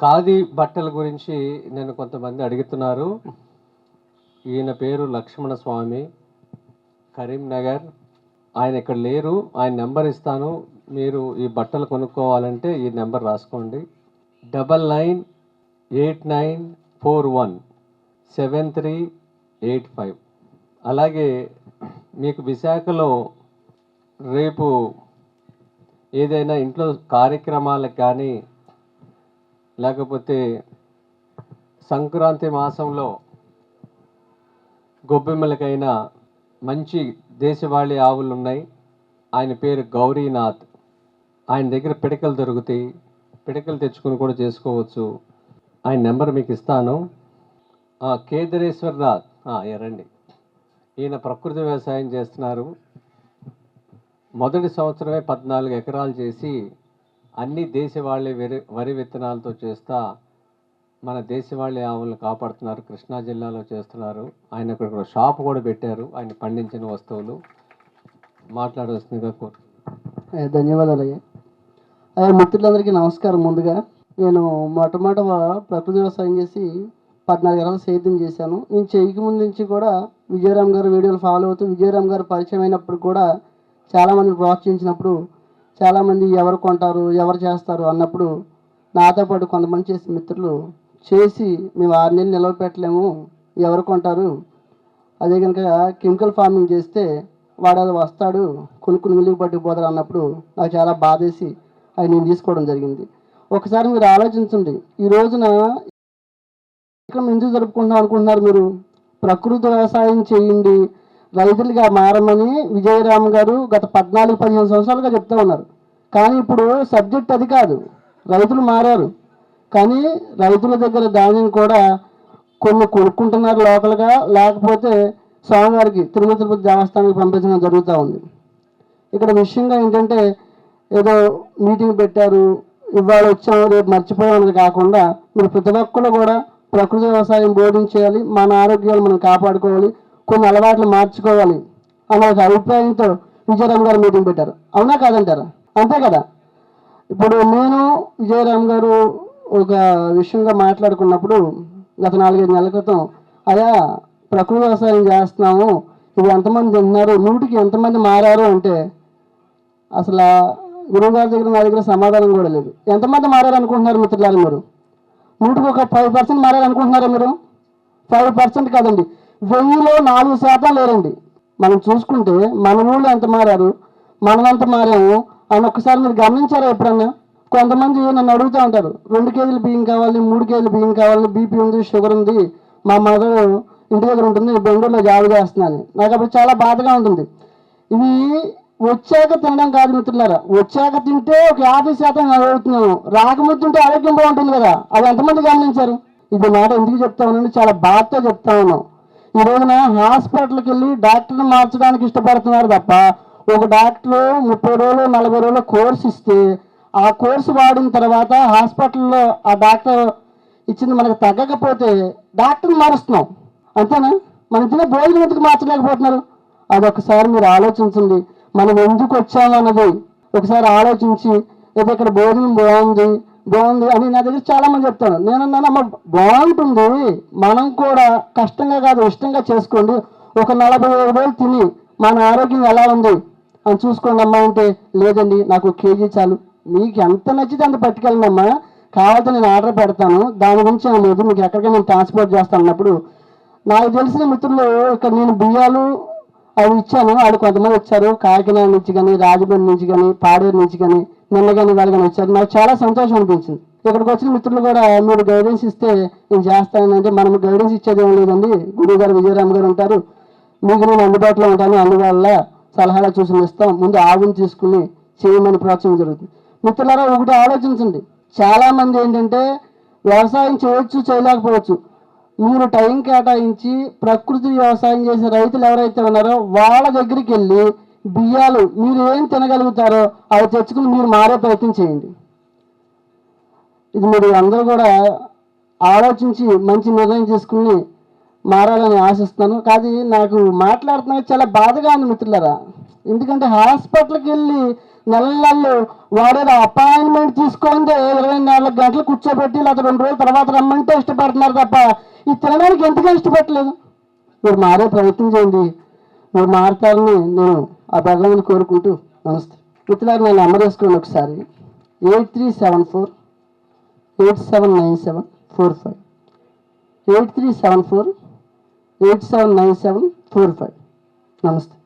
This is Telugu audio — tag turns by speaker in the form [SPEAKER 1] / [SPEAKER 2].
[SPEAKER 1] ఖాదీ బట్టల గురించి నేను కొంతమంది అడుగుతున్నారు. ఈయన పేరు లక్ష్మణ స్వామి. కరీంనగర్. ఆయన ఇక్కడ లేరు. ఆయన నెంబర్ ఇస్తాను. మీరు ఈ బట్టలు కొనుక్కోవాలంటే ఈ నెంబర్ రాసుకోండి. Double nine eight nine four one seven three eight five. అలాగే మీకు విశాఖలో రేపు ఏదైనా ఇంట్లో కార్యక్రమాలకు కానీ లేకపోతే సంక్రాంతి మాసంలో గొబ్బెమ్మలకైనా మంచి దేశవాళీ ఆవులు ఉన్నాయి ఆయన పేరు గౌరీనాథ్. ఆయన దగ్గర పిడకలు దొరుకుతాయి. పిడకలు తెచ్చుకుని కూడా చేసుకోవచ్చు. ఆయన నెంబర్ మీకు ఇస్తాను. కేదరేశ్వర్నాథ్ ఎరండి ఈయన ప్రకృతి వ్యవసాయం చేస్తున్నారు. మొదటి సంవత్సరమే పద్నాలుగు ఎకరాలు చేసి అన్ని దేశవాళీ వరి వరి విత్తనాలతో చేస్తా మన దేశవాళీ ఆవులను కాపాడుతున్నారు. కృష్ణా జిల్లాలో చేస్తున్నారు. ఆయన ఇక్కడ షాప్ కూడా పెట్టారు. ఆయన పండించిన వస్తువులు. మాట్లాడవలసిందిగా కోరు
[SPEAKER 2] ధన్యవాదాలు అయ్యా. అయ్యా మిత్రులందరికీ నమస్కారం. ముందుగా నేను మొట్టమొదట ప్రకృతి వ్యవసాయం చేసి పద్నాలుగు ఎకరాలు సేద్యం చేశాను. నేను చేయకముందు నుంచి కూడా విజయరామ్ గారు వీడియోలు ఫాలో అవుతూ విజయరామ్ గారు పరిచయం అయినప్పుడు కూడా చాలామంది ప్రోత్సహించినప్పుడు చాలామంది ఎవరు కొంటారు ఎవరు చేస్తారు అన్నప్పుడు నాతో పాటు కొంతమంది చేసిన మిత్రులు చేసి మేము ఆరు నెలలు నిలవ పెట్టలేము ఎవరు కొంటారు. అదే కనుక కెమికల్ ఫార్మింగ్ చేస్తే వాడు అది వస్తాడు కొనుక్కుని మిల్లుకు పట్టుకుపోతాడు అన్నప్పుడు నాకు చాలా బాధేసి అవి నేను తీసుకోవడం జరిగింది. ఒకసారి మీరు ఆలోచించండి ఈ రోజున ఇక్కడ ఎందుకు జరుపుకుంటున్నాం అనుకుంటున్నారు మీరు? ప్రకృతి వ్యవసాయం చేయండి రైతులుగా మారమని విజయరామ్ గారు గత పద్నాలుగు పదిహేను సంవత్సరాలుగా చెప్తా ఉన్నారు. కానీ ఇప్పుడు సబ్జెక్ట్ అది కాదు. రైతులు మారారు. కానీ రైతుల దగ్గర ధాన్యం కూడా కొన్ని కొనుక్కుంటున్నారు లోకల్గా. లేకపోతే స్వామివారికి తిరుమల తిరుపతి దేవస్థానానికి పంపించడం జరుగుతూ ఉంది. ఇక్కడ విషయంగా ఏంటంటే ఏదో మీటింగ్ పెట్టారు. ఇవాళ వచ్చాము రేపు మర్చిపోయామని కాకుండా మీరు ప్రతి ఒక్కరు కూడా ప్రకృతి వ్యవసాయం బోధించేయాలి. మన ఆరోగ్యాలు మనం కాపాడుకోవాలి. కొన్ని అలవాట్లు మార్చుకోవాలి అన్న ఒక అభిప్రాయంతో విజయరామ్ గారు మీటింగ్ పెట్టారు. అవునా కాదంటారా? అంతే కదా? ఇప్పుడు నేను విజయరామ్ గారు ఒక విషయంగా మాట్లాడుకున్నప్పుడు గత నాలుగైదు నెలల క్రితం అయా ప్రకృతి వ్యవసాయం చేస్తున్నాము ఇది ఎంతమంది తింటున్నారు నూటికి ఎంతమంది మారారు అంటే అసలు గురువు గారి దగ్గర నా దగ్గర సమాధానం కూడా లేదు. ఎంతమంది మారారు అనుకుంటున్నారు మిత్రులారు మీరు? నూటికి ఒక ఫైవ్ పర్సెంట్ మారారు అనుకుంటున్నారా మీరు? ఫైవ్ పర్సెంట్ కాదండి. వెయ్యిలో నాలుగు శాతం లేరండి. మనం చూసుకుంటే మన ఊళ్ళో ఎంత మారారు? మనం ఎంత మారాము. అని ఒక్కసారి మీరు గమనించారా ఎప్పుడన్నా? కొంతమంది నన్ను అడుగుతూ ఉంటారు. రెండు కేజీలు బియ్యం కావాలి మూడు కేజీలు బియ్యం కావాలి బీపీ ఉంది షుగర్ ఉంది. మా మదర్ ఇంటి దగ్గర ఉంటుంది బెంగళూరులో జాబ్ చేస్తున్నాను. నాకు అప్పుడు చాలా బాధగా ఉంటుంది. ఇవి వచ్చాక తినడం కాదు మిత్రులారా. వచ్చాక తింటే ఒక యాభై శాతం అడుగుతున్నాను. రాకముందు తింటే ఆరోగ్యం బాగుంటుంది కదా. అది ఎంతమంది గమనించారు? ఇది మాట ఎందుకు చెప్తా ఉన్నాను? చాలా బాధతో చెప్తా ఉన్నాం ఈ రోజున హాస్పిటల్కి వెళ్ళి డాక్టర్ని మార్చడానికి ఇష్టపడుతున్నారు తప్ప ఒక డాక్టర్ ముప్పై రోజులు నలభై రోజులు కోర్స్ ఇస్తే ఆ కోర్సు వాడిన తర్వాత హాస్పిటల్లో ఆ డాక్టర్ ఇచ్చింది మనకు తగ్గకపోతే డాక్టర్ని మారుస్తున్నాం. అంతేనా? మన తినే భోజనం ఎందుకు మార్చలేకపోతున్నారు? అదొకసారి మీరు ఆలోచించండి. మనం ఎందుకు వచ్చామన్నది ఒకసారి ఆలోచించి ఏదో ఇక్కడ భోజనం బాగుంది బాగుంది అని నా దగ్గర చాలా మంది చెప్తాను నేను అమ్మ బాగుంటుంది. మనం కూడా కష్టంగా కాదు ఇష్టంగా చేసుకోండి. ఒక నలభై ఐదు వేలు తిని మన ఆరోగ్యం ఎలా ఉంది? అని చూసుకోండి అమ్మా అంటే లేదండి నాకు కేజీ చాలు. మీకు ఎంత నచ్చితే అంత పట్టుకెళ్ళండి అమ్మా. కావాలంటే నేను ఆర్డర్ పెడతాను. దాని గురించి ఏం లేదు. మీకు ఎక్కడికైనా నేను ట్రాన్స్పోర్ట్ చేస్తాను అన్నప్పుడు నాకు తెలిసిన మిత్రులు ఇక్కడ నేను బియ్యాలు అవి ఇచ్చాను. వాళ్ళు కొంతమంది వచ్చారు. కాకినాడ నుంచి కానీ రాజమండ్రి నుంచి కానీ పాడేరు నుంచి కానీ నిన్నగాని కానీ వచ్చారు. నాకు చాలా సంతోషం అనిపించింది. ఇక్కడికి వచ్చిన మిత్రులు కూడా మీరు గైడెన్స్ ఇస్తే నేను చేస్తానంటే మనం గైడెన్స్ ఇచ్చేది ఏం లేదండి. గురువు గారు విజయరామ్ గారు ఉంటారు. మీకు నేను అందుబాటులో ఉంటాను. అందువల్ల సలహాలు సూచనలు ఇస్తాం. ముందు ఆవుని తీసుకుని చేయమని ప్రోత్సహం జరుగుతుంది. మిత్రులారా ఒకటి ఆలోచించండి. చాలా మంది ఏంటంటే వ్యవసాయం చేయొచ్చు చేయలేకపోవచ్చు. మీరు టైం కేటాయించి ప్రకృతి వ్యవసాయం చేసే రైతులు ఎవరైతే ఉన్నారో వాళ్ళ దగ్గరికి వెళ్ళి బియ్యాలు మీరు ఏం తినగలుగుతారో అవి తెచ్చుకుని మీరు మారే ప్రయత్నం చేయండి. ఇది మీరు అందరూ కూడా ఆలోచించి మంచి నిర్ణయం తీసుకుని మారాలని ఆశిస్తాను కాదు నాకు మాట్లాడుతున్నా చాలా బాధగా ఉంది మిత్రులరా. ఎందుకంటే హాస్పిటల్కి వెళ్ళి నెల నెలలు వాడేది అపాయింట్మెంట్ తీసుకుంటే ఇరవై నాలుగు గంటలు కూర్చోబెట్టి లేదా రెండు రోజుల తర్వాత రమ్మంటే ఇష్టపడుతున్నారు తప్ప ఇది తినడానికి ఎందుకు ఇష్టపడలేదు మీరు మారే ప్రయత్నం చేయండి. మీరు మారుతారని నేను ఆ భగవాన్ని కోరుకుంటూ నమస్తే. మిత్రులారు నేను నెంబర్ వేసుకోండి ఒకసారి. Eight three seven four eight seven nine seven four five. Eight three seven four eight seven nine seven four five. నమస్తే.